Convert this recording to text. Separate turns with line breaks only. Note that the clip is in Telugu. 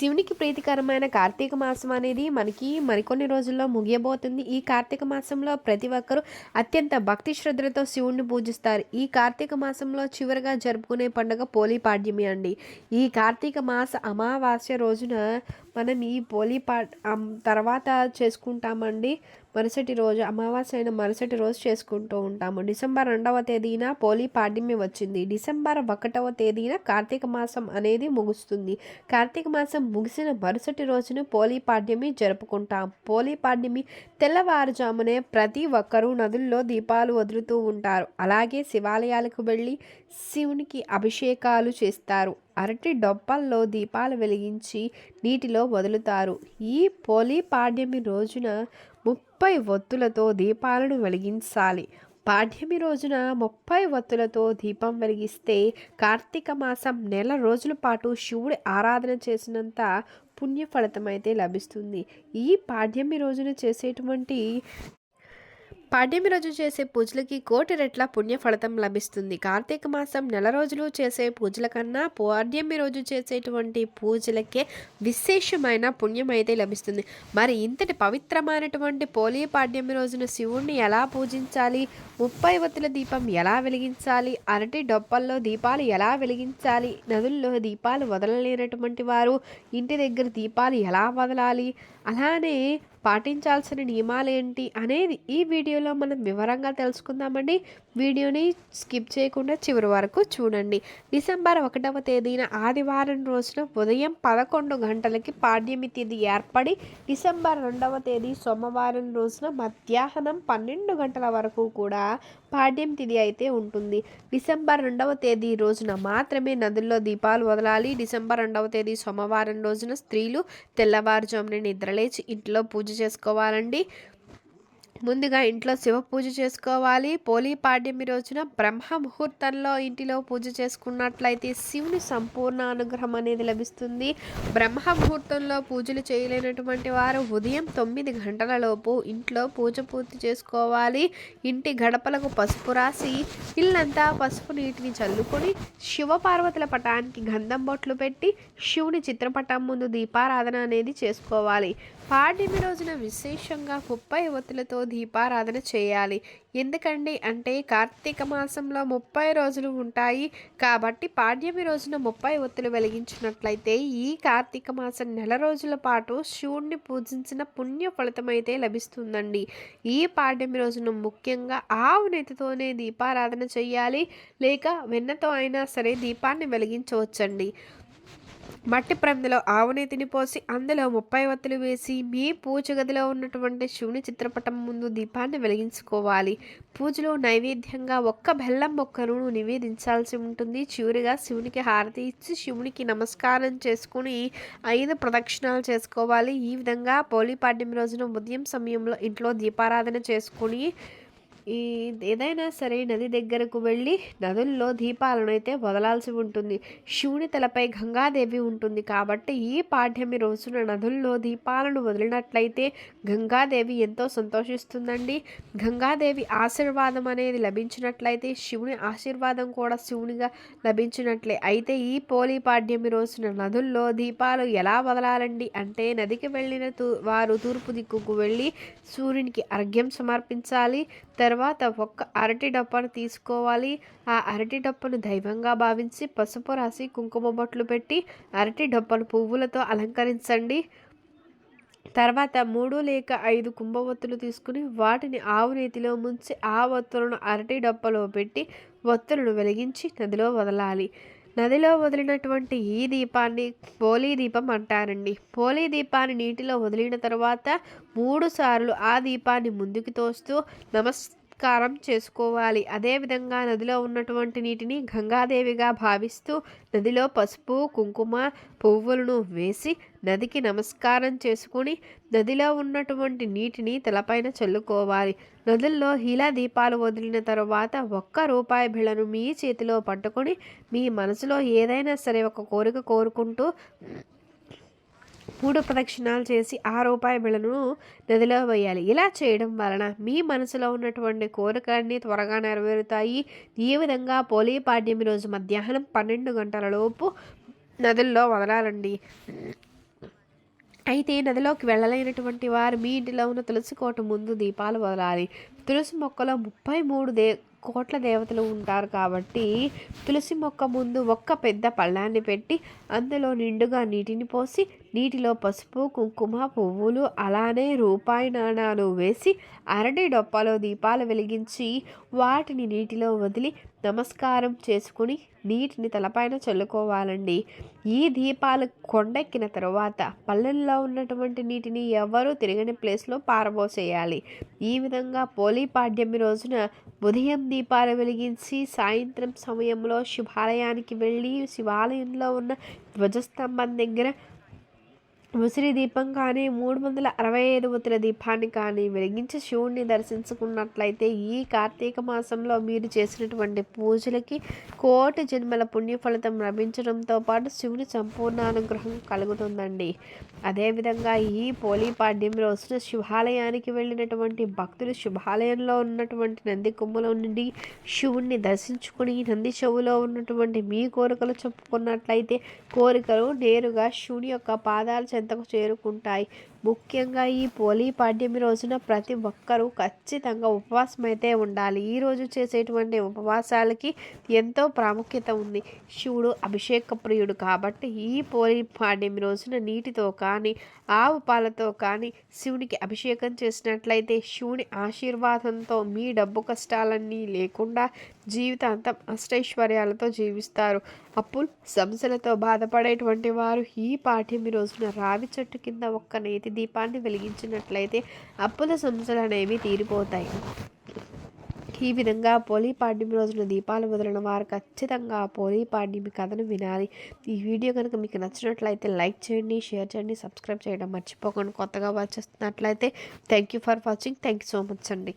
శివునికి ప్రీతికరమైన కార్తీక మాసం అనేది మనకి మరికొన్ని రోజుల్లో ముగియబోతుంది. ఈ కార్తీక మాసంలో ప్రతి ఒక్కరూ అత్యంత భక్తి శ్రద్ధలతో శివుణ్ణి పూజిస్తారు. ఈ కార్తీక మాసంలో చివరిగా జరుపుకునే పండుగ పోలీ పాడ్యమి అండి. ఈ కార్తీక మాస అమావాస్య రోజున మనం ఈ పోలీ పా తర్వాత చేసుకుంటామండి. మరుసటి రోజు అమావాస్య అయిన మరుసటి రోజు చేసుకుంటూ ఉంటాము. డిసెంబర్ రెండవ తేదీన పోలీ పాడ్యమి వచ్చింది. డిసెంబర్ ఒకటవ తేదీన కార్తీక మాసం అనేది ముగుస్తుంది. కార్తీక మాసం ముగిసిన మరుసటి రోజున పోలీ పాడ్యమి జరుపుకుంటాం. పోలీ పాడ్యమి తెల్లవారుజామునే ప్రతి ఒక్కరూ నదుల్లో దీపాలు వదులుతూ ఉంటారు. అలాగే శివాలయాలకు వెళ్ళి శివునికి అభిషేకాలు చేస్తారు. అరటి డొప్పల్లో దీపాలు వెలిగించి నీటిలో వదులుతారు. ఈ పోలీ పాడ్యమి రోజున ముప్పై ముప్పై ఒత్తులతో దీపాలను వెలిగించాలి. పాడ్యమి రోజున ముప్పై ఒత్తులతో దీపం వెలిగిస్తే కార్తీక మాసం నెల రోజుల పాటు శివుడి ఆరాధన చేసినంత పుణ్య ఫలితం అయితే లభిస్తుంది. ఈ పాడ్యమి రోజున చేసేటువంటి పాడ్యమి రోజు చేసే పూజలకి కోటి రెట్ల పుణ్య ఫలితం లభిస్తుంది. కార్తీక మాసం నెల రోజులు చేసే పూజల కన్నా పాడ్యమి రోజు చేసేటువంటి పూజలకే విశేషమైన పుణ్యం అయితే లభిస్తుంది. మరి ఇంతటి పవిత్రమైనటువంటి పోలీ పాడ్యమి రోజున శివుణ్ణి ఎలా పూజించాలి? ముప్పై వత్తుల దీపం ఎలా వెలిగించాలి? అరటి డొప్పల్లో దీపాలు ఎలా వెలిగించాలి? నదుల్లో దీపాలు వదలలేనటువంటి వారు ఇంటి దగ్గర దీపాలు ఎలా వదలాలి? అలానే పాటించాల్సిన నియమాలు ఏంటి అనేది ఈ వీడియోలో మనం వివరంగా తెలుసుకుందామండి. వీడియోని స్కిప్ చేయకుండా చివరి వరకు చూడండి. డిసెంబర్ ఒకటవ తేదీన ఆదివారం రోజున ఉదయం పదకొండు గంటలకి పాడ్యమి తిథి ఏర్పడి డిసెంబర్ రెండవ తేదీ సోమవారం రోజున మధ్యాహ్నం పన్నెండు గంటల వరకు కూడా పాడ్యం తిథి అయితే ఉంటుంది. డిసెంబర్ రెండవ తేదీ రోజున మాత్రమే నదుల్లో దీపాలు వదలాలి. డిసెంబర్ రెండవ తేదీ సోమవారం రోజున స్త్రీలు తెల్లవారుజామున నిద్రలేచి ఇంట్లో పూజ చేసుకోవాలండి. ముందుగా ఇంట్లో శివ పూజ చేసుకోవాలి. పోలీ పాడ్యమి రోజున బ్రహ్మ ముహూర్తంలో ఇంటిలో పూజ చేసుకున్నట్లయితే శివుని సంపూర్ణ అనుగ్రహం అనేది లభిస్తుంది. బ్రహ్మ ముహూర్తంలో పూజలు చేయలేనటువంటి వారు ఉదయం తొమ్మిది గంటలలోపు ఇంట్లో పూజ పూర్తి చేసుకోవాలి. ఇంటి గడపలకు పసుపు రాసి ఇల్లంతా పసుపు నీటిని చల్లుకొని శివపార్వతుల పటానికి గంధం బొట్లు పెట్టి శివుని చిత్రపటం ముందు దీపారాధన అనేది చేసుకోవాలి. పాడ్యమి రోజున విశేషంగా ముప్పై ఒత్తులతో దీపారాధన చేయాలి. ఎందుకండి? అంటే కార్తీక మాసంలో ముప్పై రోజులు ఉంటాయి. కాబట్టి పాడ్యమి రోజున ముప్పై ఒత్తులు వెలిగించినట్లయితే ఈ కార్తీక మాసం నెల రోజుల పాటు శివుణ్ణి పూజించిన పుణ్య ఫలితం అయితే లభిస్తుందండి. ఈ పాడ్యమి రోజున ముఖ్యంగా ఆవు నెతితోనే దీపారాధన చేయాలి. లేక వెన్నతో అయినా సరే దీపాన్ని వెలిగించవచ్చండి. మట్టి ప్రమిదలో ఆవునేతిని పోసి అందులో ముప్పై వత్తులు వేసి మీ పూజ గదిలో ఉన్నటువంటి శివుని చిత్రపటం ముందు దీపాన్ని వెలిగించుకోవాలి. పూజలో నైవేద్యంగా ఒక్క బెల్లం మొక్కను నివేదించాల్సి ఉంటుంది. చివరిగా శివునికి హారతి ఇచ్చి శివునికి నమస్కారం చేసుకుని ఐదు ప్రదక్షిణాలు చేసుకోవాలి. ఈ విధంగా పోలీపాడ్యం రోజున ఉదయం సమయంలో ఇంట్లో దీపారాధన చేసుకుని ఈ ఏదైనా సరే నది దగ్గరకు వెళ్ళి నదుల్లో దీపాలను అయితే వదలాల్సి ఉంటుంది. శివుని తలపై గంగాదేవి ఉంటుంది కాబట్టి ఈ పాఠ్యమి రోజున నదుల్లో దీపాలను వదిలినట్లయితే గంగాదేవి ఎంతో సంతోషిస్తుందండి. గంగాదేవి ఆశీర్వాదం అనేది లభించినట్లయితే శివుని ఆశీర్వాదం కూడా శివునిగా లభించినట్లే. అయితే ఈ పోలీ పాడ్యమి రోజున నదుల్లో దీపాలు ఎలా వదలాలండి? అంటే నదికి వెళ్ళిన తూ వారు తూర్పు దిక్కుకు వెళ్ళి సూర్యునికి అర్ఘ్యం సమర్పించాలి తర్వాత తర్వాత ఒక్క అరటి డప్పను తీసుకోవాలి. ఆ అరటి డప్పను దైవంగా భావించి పసుపు రాసి కుంకుమ బొట్లు పెట్టి అరటి డప్పను పువ్వులతో అలంకరించండి. తర్వాత మూడు లేక ఐదు కుంభవత్తులు తీసుకుని వాటిని ఆవు నేతిలో ముంచి ఆ ఒత్తులను అరటి డప్పలో పెట్టి ఒత్తులను వెలిగించి నదిలో వదలాలి. నదిలో వదిలినటువంటి ఈ దీపాన్ని పోలీ దీపం అంటారండి. పోలీ దీపాన్ని నీటిలో వదిలిన తర్వాత మూడు సార్లు ఆ దీపాన్ని ముందుకు తోస్తూ సత్కారం చేసుకోవాలి. అదేవిధంగా నదిలో ఉన్నటువంటి నీటిని గంగాదేవిగా భావిస్తూ నదిలో పసుపు కుంకుమ పువ్వులను వేసి నదికి నమస్కారం చేసుకుని నదిలో ఉన్నటువంటి నీటిని తలపైన చల్లుకోవాలి. నదుల్లో హీలా దీపాలు వదిలిన తరువాత ఒక్క రూపాయి బిళ్ళను మీ చేతిలో పట్టుకొని మీ మనసులో ఏదైనా సరే ఒక కోరిక కోరుకుంటూ మూడు ప్రదక్షిణాలు చేసి ఆ రూపాయి బిళ్ళను నదిలో వేయాలి. ఇలా చేయడం వలన మీ మనసులో ఉన్నటువంటి కోరికలన్నీ త్వరగా నెరవేరుతాయి. ఈ విధంగా పోలీ పాడ్యమి రోజు మధ్యాహ్నం పన్నెండు గంటల లోపు నదుల్లో వదలాలండి. అయితే నదిలోకి వెళ్ళలేనటువంటి వారు మీ ఇంటిలో ఉన్న తులసి కోట ముందు దీపాలు వదలాలి. తులసి మొక్కలో ముప్పై మూడు దే కోట్ల దేవతలు ఉంటారు కాబట్టి తులసి మొక్క ముందు ఒక్క పెద్ద పళ్ళాన్ని పెట్టి అందులో నిండుగా నీటిని పోసి నీటిలో పసుపు కుంకుమ పువ్వులు అలానే రూపాయి నాణాలు వేసి అరటి డొప్పలో దీపాలు వెలిగించి వాటిని నీటిలో వదిలి నమస్కారం చేసుకుని నీటిని తలపైన చల్లుకోవాలండి. ఈ దీపాలు కొండెక్కిన తర్వాత పల్లెల్లో ఉన్నటువంటి నీటిని ఎవరూ తిరగని ప్లేస్లో పారబోసేయాలి. ఈ విధంగా పోలీ పాడ్యమి రోజున ఉదయం దీపాలు వెలిగించి సాయంత్రం సమయంలో శివాలయానికి వెళ్ళి శివాలయంలో ఉన్న ధ్వజస్తంభం దగ్గర ముసిరి దీపం కానీ మూడు వందల అరవై ఐదు ఉత్తర దీపాన్ని కానీ వెలిగించి శివుణ్ణి దర్శించుకున్నట్లయితే ఈ కార్తీక మాసంలో మీరు చేసినటువంటి పూజలకి కోటి జన్మల పుణ్య ఫలితం లభించడంతో పాటు శివుని సంపూర్ణ అనుగ్రహం కలుగుతుందండి. అదేవిధంగా ఈ పోలీపాడ్యం రోజున శివాలయానికి వెళ్ళినటువంటి భక్తులు శివాలయంలో ఉన్నటువంటి నంది కొమ్మలో నుండి శివుణ్ణి దర్శించుకుని నంది చెవులో ఉన్నటువంటి మీ కోరికలు చెప్పుకున్నట్లయితే కోరికలు నేరుగా శివుని యొక్క పాదాలు చెంతకు చేరుకుంటాయి? ముఖ్యంగా ఈ పోలీ పాడ్యమి రోజున ప్రతి ఒక్కరూ ఖచ్చితంగా ఉపవాసం అయితే ఉండాలి ఈరోజు చేసేటువంటి ఉపవాసాలకి ఎంతో ప్రాముఖ్యత ఉంది. శివుడు అభిషేక ప్రియుడు కాబట్టి ఈ పోలీ పాడ్యమి రోజున నీటితో కానీ ఆవు పాలతో కానీ శివునికి అభిషేకం చేసినట్లయితే శివుని ఆశీర్వాదంతో మీ డబ్బు కష్టాలన్నీ లేకుండా జీవితాంతం అష్టైశ్వర్యాలతో జీవిస్తారు. అప్పులు సమస్యలతో బాధపడేటువంటి వారు ఈ పాఠ్యమి రోజున రావి చెట్టు కింద ఒక్క నేతి దీపాన్ని వెలిగించినట్లయితే అప్పుల సమస్యలు అనేవి తీరిపోతాయి. ఈ విధంగా పోలీ పాడ్యమి రోజున దీపాలు వదిలిన వారు ఖచ్చితంగా పోలీ పాడ్యమి కథను వినాలి. ఈ వీడియో కనుక మీకు నచ్చినట్లయితే లైక్ చేయండి షేర్ చేయండి సబ్స్క్రైబ్ చేయడం మర్చిపోకండి. కొత్తగా వచ్చేస్తున్నట్లయితే thank you for watching thank you so much అండి.